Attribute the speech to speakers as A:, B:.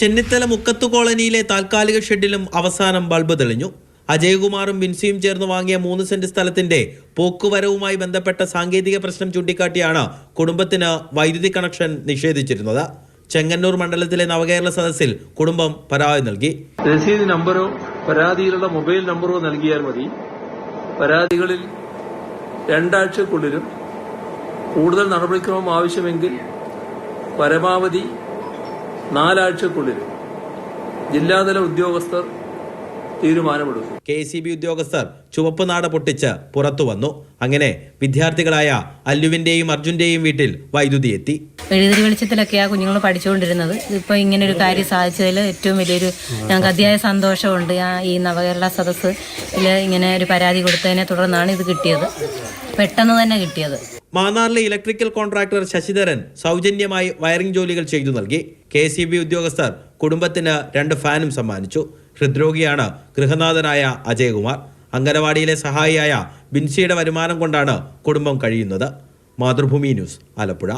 A: ചെന്നിത്തല മുക്കത്തു കോളനിയിലെ താൽക്കാലിക ഷെഡിലും അവസാനം ബൾബ് തെളിഞ്ഞു. അജയകുമാറും ബിൻസിയും ചേർന്ന് വാങ്ങിയ മൂന്ന് സെന്റ് സ്ഥലത്തിന്റെ പോക്കുവരവുമായി ബന്ധപ്പെട്ട സാങ്കേതിക പ്രശ്നം ചൂണ്ടിക്കാട്ടിയാണ് കുടുംബത്തിന് വൈദ്യുതി കണക്ഷൻ നിഷേധിച്ചിരുന്നത്. ചെങ്ങന്നൂർ മണ്ഡലത്തിലെ നവകേരള സദസ്സിൽ കുടുംബം പരാതി നൽകി.
B: രസീത് നമ്പറോ പരാതിയിലുള്ള മൊബൈൽ നമ്പറോ നൽകിയാൽ മതി. പരാതികളിൽ രണ്ടാഴ്ചക്കുള്ളിലും കൂടുതൽ നടപടിക്രമം ആവശ്യമെങ്കിൽ പരമാവധി നാലാഴ്ചക്കുള്ളിലും ജില്ലാതല ഉദ്യോഗസ്ഥർ തീരുമാനമെടുക്കും.
A: കെ സി ബി ഉദ്യോഗസ്ഥർ ചുവപ്പ് നാട പൊട്ടിച്ച് പുറത്തു വന്നു. അങ്ങനെ വിദ്യാർത്ഥികളായ അല്ലുവിന്റെയും അർജുന്റെയും വീട്ടിൽ വൈദ്യുതി എത്തി.
C: എഴുതി വെളിച്ചത്തിലൊക്കെയാ കുഞ്ഞുങ്ങൾ പഠിച്ചുകൊണ്ടിരുന്നത്. ഇപ്പൊ ഇങ്ങനെ ഒരു കാര്യം സാധിച്ചതിൽ ഏറ്റവും വലിയൊരു ഞങ്ങൾക്ക് അതിയായ സന്തോഷമുണ്ട്. ആ ഈ നവകേരള സദസ്സിൽ ഇങ്ങനെ ഒരു പരാതി കൊടുത്തതിനെ തുടർന്നാണ് ഇത് കിട്ടിയത്. പെട്ടെന്ന് തന്നെ കിട്ടിയത്.
A: മാന്നാറിലെ ഇലക്ട്രിക്കൽ കോൺട്രാക്ടർ ശശിധരൻ സൗജന്യമായി വയറിംഗ് ജോലികൾ ചെയ്തു നൽകി. കെ സി ബി ഉദ്യോഗസ്ഥർ കുടുംബത്തിന് രണ്ട് ഫാനും സമ്മാനിച്ചു. ഹൃദ്രോഗിയാണ് ഗൃഹനാഥനായ അജയകുമാർ. അംഗനവാടിയിലെ സഹായിയായ ബിൻസിയുടെ വരുമാനം കൊണ്ടാണ് കുടുംബം കഴിയുന്നത്. മാതൃഭൂമി ന്യൂസ് ആലപ്പുഴ.